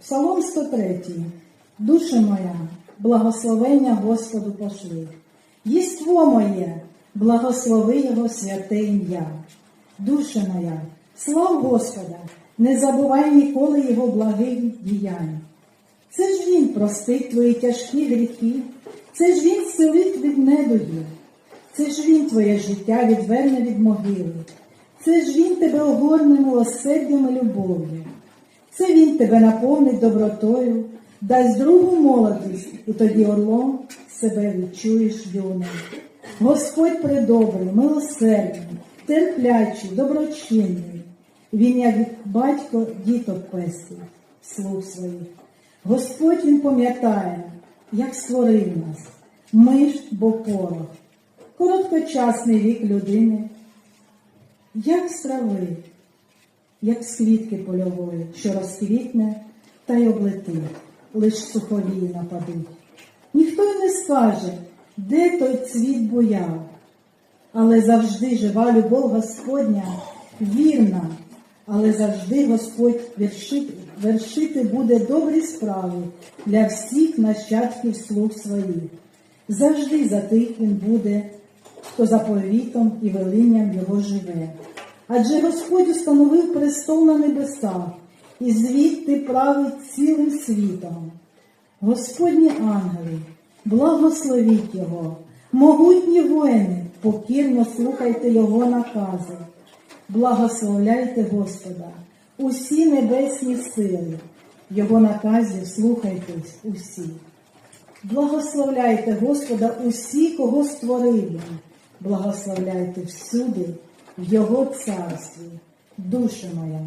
Псалом 103. Душа моя, благословення Господу пошли. Єство моє, благослови Його святе ім'я. Душа моя, слав Господа, не забувай ніколи Його благих діянь. Це ж Він простить твої тяжкі гріхи, це ж Він зцілить від недугів, це ж Він твоє життя відверне від могили, це ж Він тебе огорне милосердям і любов'ю. Це він тебе наповнить добротою, дасть другу молодість, і тоді орлом себе відчуєш юним. Господь предобрий, милосердний, терплячий, доброчинний. Він, як батько, діток пестить, слуг своїх. Господь він пам'ятає, як створив нас. Ми ж бо порох. Короткочасний вік людини, як з трави, як з квітки польової, що розквітне та й облетить, лиш суховії нападуть. Ніхто й не скаже, де той цвіт буяв, але завжди жива любов Господня вірна, але завжди Господь вершити, вершити буде добрі справи для всіх нащадків слуг своїх. Завжди за тих він буде, хто заповітом і велінням його живе. Адже Господь установив престол на небесах і звідти править цілим світом. Господні ангели, благословіть Його, могутні воїни, покірно слухайте Його накази. Благословляйте Господа, усі небесні сили, Його наказів слухайтесь усі. Благословляйте Господа усі, кого створив. Благословляйте всюди в Його царстві, душа моя,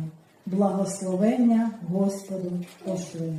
благословення Господу пошли.